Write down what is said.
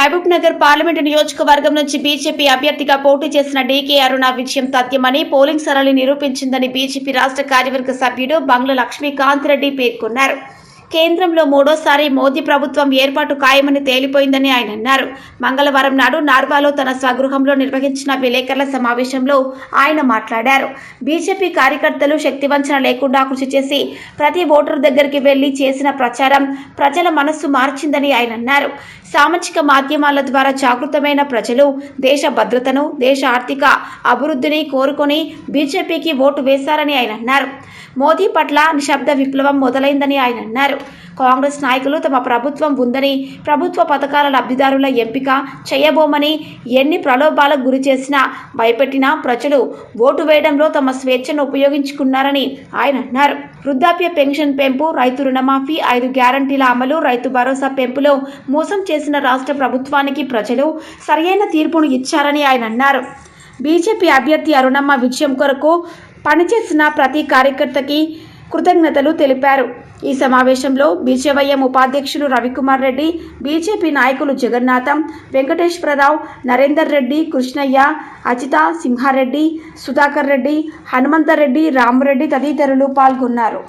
Mahabub Nagar parliament నియోజకవర్గం నుంచి BJP అభ్యర్థిగా పోటీ చేసిన డీకే అరుణ విజయం తథ్యమని పోలింగ్ సరళి నిరూపించిందని బీజేపీ రాష్ట్ర కార్యవర్గ సభ్యుడు బంగ్ల లక్ష్మీకాంత్ రెడ్డి పేర్కొన్నారు. కేంద్రంలో మూడోసారి మోదీ ప్రభుత్వం ఏర్పాటు ఖాయమని తేలిపోయిందని ఆయన అన్నారు. మంగళవారం నాడు నార్వాలో తన స్వగృహంలో నిర్వహించిన విలేకరుల సమావేశంలో ఆయన మాట్లాడారు. బీజేపీ కార్యకర్తలు శక్తివంచన లేకుండా కృషి చేసి ప్రతి ఓటరు దగ్గరికి వెళ్ళి చేసిన ప్రచారం ప్రజల మనస్సు మార్చిందని ఆయన అన్నారు. సామాజిక మాధ్యమాల ద్వారా జాగృతమైన ప్రజలు దేశ భద్రతను దేశ ఆర్థిక అభివృద్ధిని కోరుకొని బీజేపీకి ఓటు వేశారని ఆయన అన్నారు. మోదీ పట్ల నిశ్శబ్ద విప్లవం మొదలైందని ఆయన అన్నారు. కాంగ్రెస్ నాయకులు తమ ప్రభుత్వం ఉందని ప్రభుత్వ పథకాల లబ్ధిదారుల ఎంపిక చేయబోమని ఎన్ని ప్రలోభాలకు గురి చేసినా భయపెట్టినా ప్రజలు ఓటు వేయడంలో తమ స్వేచ్ఛను ఉపయోగించుకున్నారని ఆయన అన్నారు. వృద్ధాప్య పెన్షన్ పెంపు రైతు రుణమాఫీ ఐదు గ్యారంటీల అమలు రైతు భరోసా పెంపులో మోసం చేసిన రాష్ట్ర ప్రభుత్వానికి ప్రజలు సరియైన తీర్పును ఇచ్చారని ఆయన అన్నారు. బీజేపీ అభ్యర్థి అరుణమ్మ విజయం కొరకు పనిచేసిన ప్రతి కార్యకర్తకి కృతజ్ఞతలు తెలిపారు. ఈ సమావేశంలో బీజేవైఎం ఉపాధ్యక్షులు రవికుమార్ రెడ్డి బీజేపీ నాయకులు జగన్నాథం వెంకటేశ్వరరావు నరేందర్ రెడ్డి కృష్ణయ్య అజిత సింహారెడ్డి సుధాకర్ రెడ్డి హనుమంతరెడ్డి రామరెడ్డి తదితరులు పాల్గొన్నారు.